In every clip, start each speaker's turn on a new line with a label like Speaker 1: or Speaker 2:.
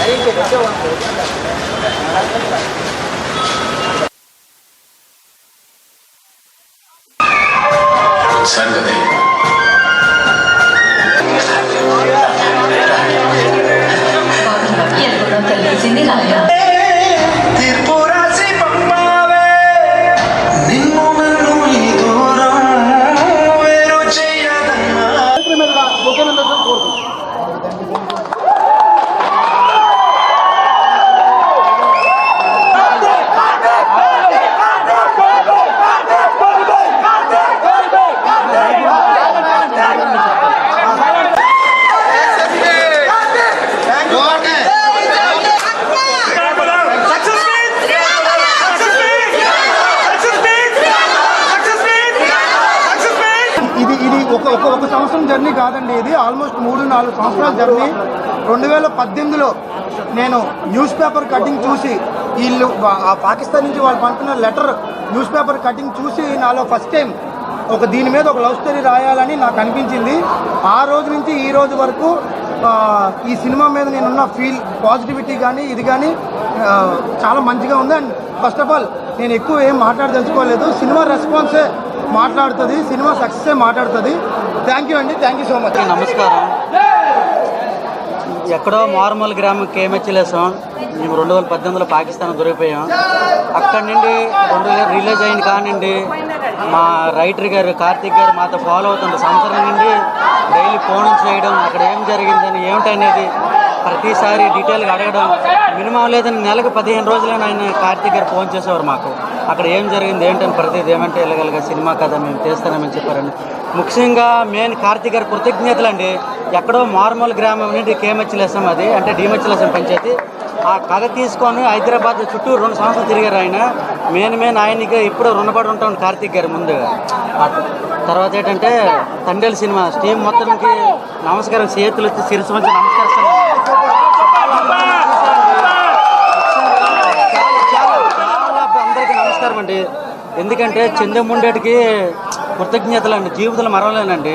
Speaker 1: Ahí que. ఒక ఒక ఒక సంవత్సరం జర్నీ కాదండి ఇది. ఆల్మోస్ట్ మూడు నాలుగు సంవత్సరాల జర్నీ. రెండు వేల పద్దెనిమిదిలో నేను న్యూస్ పేపర్ కటింగ్ చూసి వీళ్ళు పాకిస్తాన్ నుంచి వాళ్ళు పంపిన లెటర్ న్యూస్ పేపర్ కటింగ్ చూసి నాలో ఫస్ట్ టైం ఒక దీని మీద ఒక లవ్ స్టోరీ రాయాలని నాకు అనిపించింది. ఆ రోజు నుంచి ఈ రోజు వరకు ఈ సినిమా మీద నేనున్న ఫీల్ పాజిటివిటీ కానీ ఇది కానీ చాలా మంచిగా ఉంది. అండ్ ఫస్ట్ ఆఫ్ ఆల్ నేను ఎక్కువ ఏం మాట్లాడదలుచుకోలేదు. సినిమా రెస్పాన్సే మాట్లాడుతుంది సినిమా సక్సెస్ మాట్లాడుతుంది. థ్యాంక్ యూ అండి థ్యాంక్ యూ సో మచ్
Speaker 2: నమస్కారం. ఎక్కడో మార్మల్ గ్రామం కేమెచ్చలేసాం మేము రెండు వేల పద్దెనిమిదిలో పాకిస్తాన్ దొరికిపోయాం. అక్కడి నుండి రెండు వేల రిలీజ్ అయిన కానివ్వండి మా రైటర్ గారు కార్తీక్ గారు మాతో ఫాలో అవుతుంది సంవత్సరం నుండి డైలీ ఫోన్ చేయడం అక్కడ ఏం జరిగిందని ఏమిటనేది ప్రతిసారి డీటెయిల్గా అడగడం మినిమం లేదని నెలకు పదిహేను రోజులైనా ఆయన కార్తీక్ గారు ఫోన్ చేసేవారు మాకు. అక్కడ ఏం జరిగింది ఏంటని ప్రతిది ఏమంటే వెళ్ళగలిగా సినిమా కథ మేము చేస్తానని చెప్పారండి. ముఖ్యంగా మెయిన్ కార్తీక్ గారి కృతజ్ఞతలు అండి ఎక్కడో మార్మల్ గ్రామం నుండి కేమచ్చిలేసం అది అంటే డిమచ్చిలేసం పంచాయతీ. ఆ కథ తీసుకొని హైదరాబాద్ చుట్టూ రెండు సంవత్సరాలు తిరిగారు ఆయన. మెయిన్ మెయిన్ ఆయనకి ఇప్పుడు రుణపడి ఉంటాం కార్తీక్ గారి ముందు తర్వాత ఏంటంటే తండేలు సినిమా టీం మొత్తానికి నమస్కారం చేతులు వచ్చి శిరస్సు మంచి చాలా చాలా చాలా అందరికీ నమస్కారం అండి ఎందుకంటే చంద్రముండేటికి కృతజ్ఞతలు అండి జీవితంలో మరవలేనండి.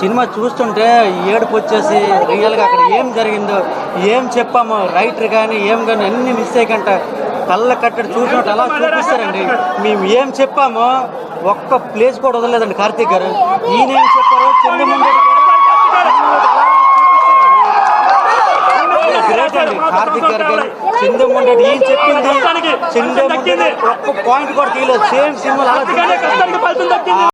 Speaker 2: సినిమా చూస్తుంటే ఏడుపు వచ్చేసి రియల్గా అక్కడ ఏం జరిగిందో ఏం చెప్పాము రైటర్ కానీ ఏం కానీ అన్ని మిస్ అయ్యకంట కళ్ళ కట్టడి చూసినట్టు అలా చూపిస్తారండి. మేము ఏం చెప్పామో ఒక్క ప్లేస్ కూడా వదలలేదండి కార్తీక్ గారు. ఈయన ఏం చెప్పారో చంద్రముండేటి అండి కార్తీక్ గారికి చంద్రముండేటి ఏం చెప్పింది? చంద్రముండేటి ఒక్క పాయింట్ కూడా తీయలేదు. సేమ్ సినిమాలు అలా